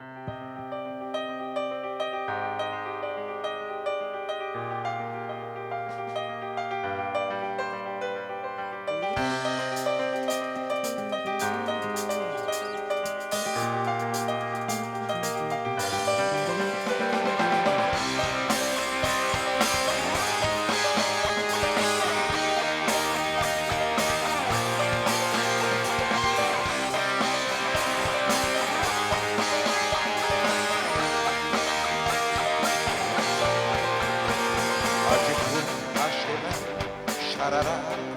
আজ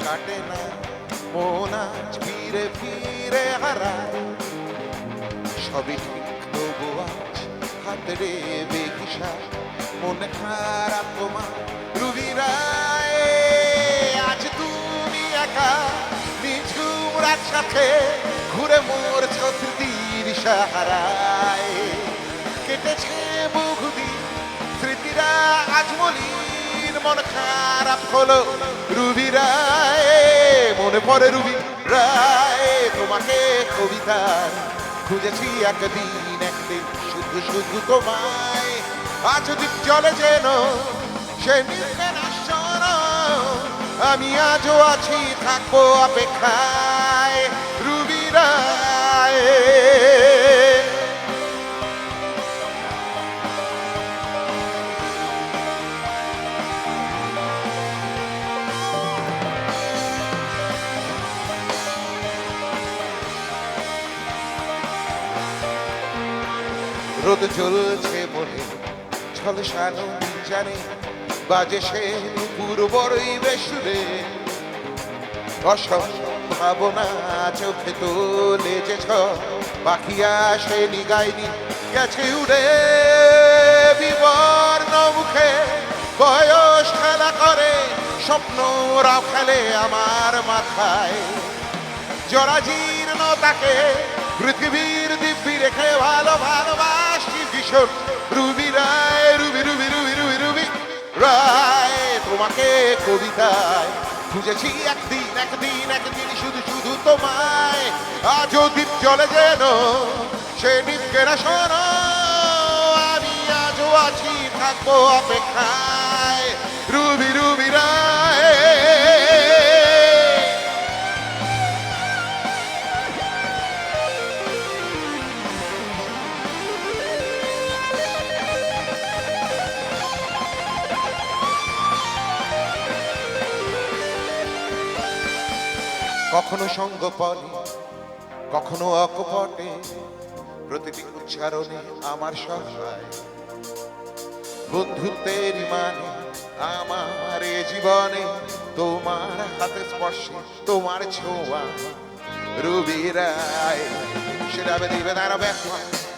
কাটে না মন আজ ফিরে ফিরে হারায়। সবই ঠিক, তবু আজ হাতে রে বেকিসা মনে খারাপ তোমার রুবি রায় আজ তুমি একা, নিঝুম রাত সাথে ঘুরে মোর ছত্রির সাহারায়। কেটেছে বহুদিন, স্মৃতিরা আজ মলিন, মন খারাপ হলো। রুবি রায় মনে পড়ে রুবি রায় তোমাকে কবিতায় খুঁজেছি একদিন একদিন শুধু শুধু তোমায়। আজ দ্বীপ চলে যেন সে নিবে না আমি আজও আছি, থাকব অপেক্ষায়। রোদ চলছে মনে ছলসানো জানে, বাজে সে নুপুর বড়ই বেসুরে। অসম্ভাবনা চোখে তোলে যে ছ নিগাইনি, গেছে উড়ে বিবর্ণ মুখে। বয়স খেলা করে স্বপ্নরাও খেলে আমার মাথায়। জরাজীর্ণ তাকে পৃথিবীর দিব্যি রেখে ভালো ভালোবাসি। ভীষণ রুবি রায়, রুবি রুবি রুবি রুবি রুবি। রায়, তোমাকে কবিতায় খুঁজেছি একদিন একদিন একদিন শুধু শুধু তোমায়। আজও দ্বীপ চলে যেন সে দ্বীপকে না শোনো। আমি আজও আছি, থাকব অপেক্ষায়। রুবি রুবি, রায়। কখনো সঙ্গ পরে কখনো অকপটে। প্রতিটি উচ্চারণে আমার সহায়। বন্ধুত্বের মানে আমার এ জীবনে তোমার হাতে স্পর্শে, তোমার ছোঁয়া। রুবি রায় সেটা দিবে তার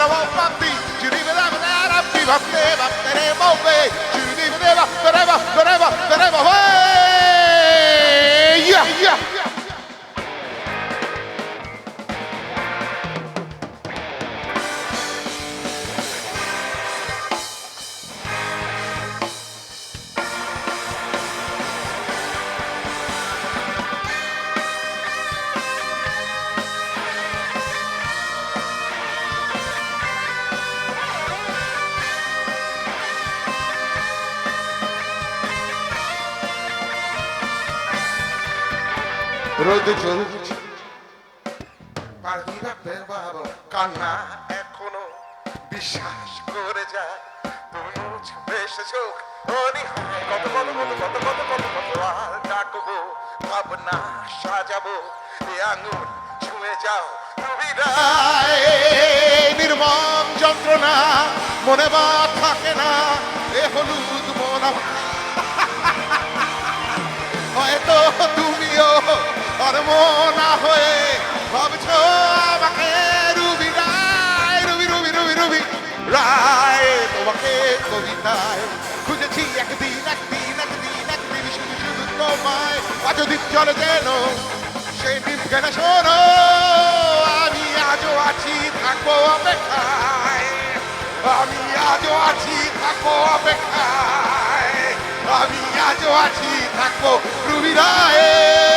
i want my Mati. রোদ চলছে পাখিরা বের কান্না এখনও বিশ্বাস করে যায়। মুছবে সে চোখ অনিহায় কত কত কত কত সাজাবো, এ আঙুল ছুঁয়ে যাও, তুমি নির্মম যন্ত্রণা, মনে বা থাকে না, এ হলুদ মনা হয়তো তুমিও অরমনা হয়ে ভাবছ আমাকে রুবি রায় রায়। তোমাকে কবিতায় খুঁজেছি একদিন একদিন একদিন একদিন শুধু শুধু তোমায়। আজ দিন চলে যেন সেই দিন কেন শোনো। আমি আজও আছি, থাকব অপেক্ষায়। আমি আজও আছি, থাকব অপেক্ষায়। আমি আজও আছি, থাকব রুবি রায়।